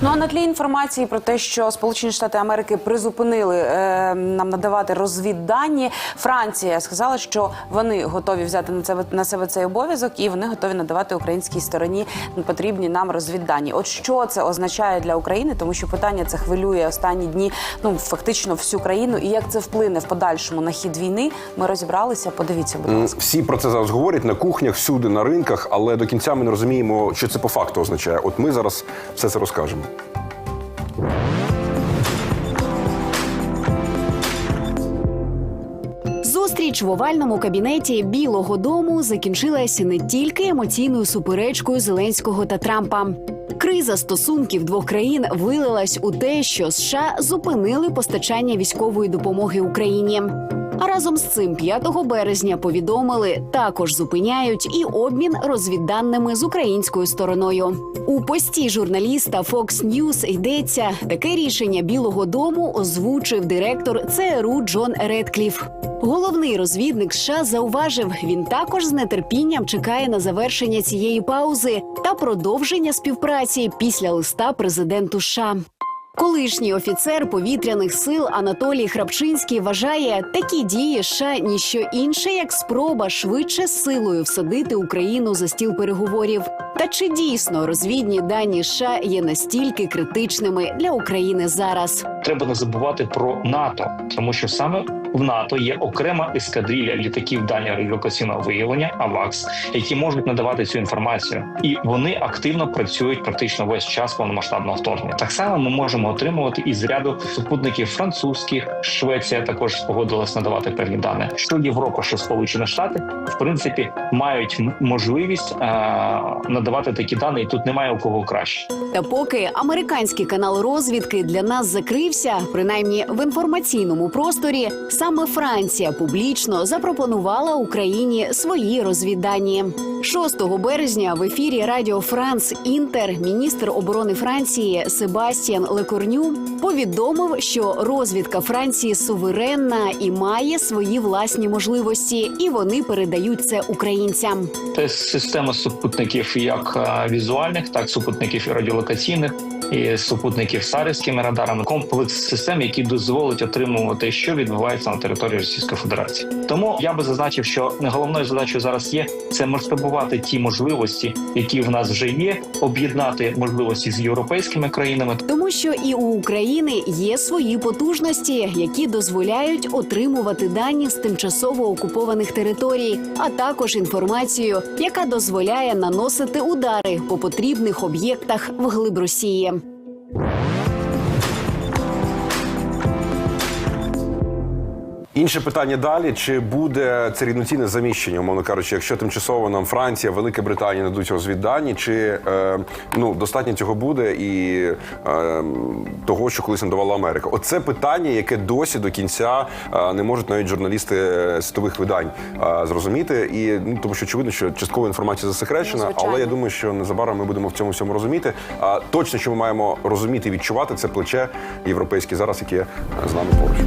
Ну а на тлі інформації про те, що Сполучені Штати Америки призупинили е, нам надавати розвіддані, Франція сказала, що вони готові взяти на себе на себе цей обов'язок, і вони готові надавати українській стороні потрібні нам розвіддані. От що це означає для України, тому що питання це хвилює останні дні. Ну фактично всю країну, і як це вплине в подальшому на хід війни. Ми розібралися. Подивіться, будь ласка. Всі про це зараз говорять на кухнях, всюди, на ринках, але до кінця ми не розуміємо, що це по факту означає. От ми зараз все це розкажемо. Зустріч в овальному кабінеті Білого Дому закінчилася не тільки емоційною суперечкою Зеленського та Трампа. Криза стосунків двох країн вилилась у те, що США зупинили постачання військової допомоги Україні. А разом з цим 5 березня повідомили, також зупиняють і обмін розвідданими з українською стороною. У пості журналіста Fox News йдеться, таке рішення Білого Дому озвучив директор ЦРУ Джон Редкліф. Головний розвідник США зауважив, він також з нетерпінням чекає на завершення цієї паузи та продовження співпраці після листа президенту США. Колишній офіцер повітряних сил Анатолій Храпчинський вважає такі дії США ніщо інше, як спроба швидше силою всадити Україну за стіл переговорів. Та чи дійсно розвідні дані США є настільки критичними для України зараз? треба не забувати про НАТО, тому що саме в НАТО є окрема ескадрилья літаків дальнього радіолокаційного виявлення АВАКС, які можуть надавати цю інформацію, і вони активно працюють практично весь час повномасштабного вторгнення. Так само ми можемо отримувати із ряду супутників французьких. Швеція також спогодилась надавати певні дані. Що Європа, що Сполучені Штати, в принципі, мають можливість е- надавати такі дані, і тут немає у кого краще. Та поки американський канал розвідки для нас закрився, принаймні в інформаційному просторі, саме Франція публічно запропонувала Україні свої розвіддані. 6 березня в ефірі Радіо Франс Інтер міністр оборони Франції Себастьян Лекорню повідомив, що розвідка Франції суверенна і має свої власні можливості, і вони передають це українцям. Це система супутників як е, візуальних, так супутників і радіолокаційних, і супутників сарівськими радарами. Комплекс систем, який дозволить отримувати, що відбувається на території Російської Федерації. Тому я би зазначив, що головною задачою зараз є це масштабувати ті можливості, які в нас вже є, об'єднати можливості з європейськими країнами. Тому що і у України є свої потужності, які дозволяють отримувати дані з тимчасово окупованих територій, а також інформацію, яка дозволяє наносити удари по потрібних об'єктах вглиб Росії. you. Інше питання далі: чи буде це рівноцінне заміщення, умовно кажучи, якщо тимчасово нам Франція, Велика Британія надуть розвіддані, чи е, ну достатньо цього буде і е, того, що колись надавала Америка? Оце питання, яке досі до кінця е, не можуть навіть журналісти е, світових видань е, зрозуміти. І ну тому, що очевидно, що часткова інформація засекречена, але я думаю, що незабаром ми будемо в цьому всьому розуміти. А точно, що ми маємо розуміти і відчувати, це плече європейське зараз, яке е, з нами поруч.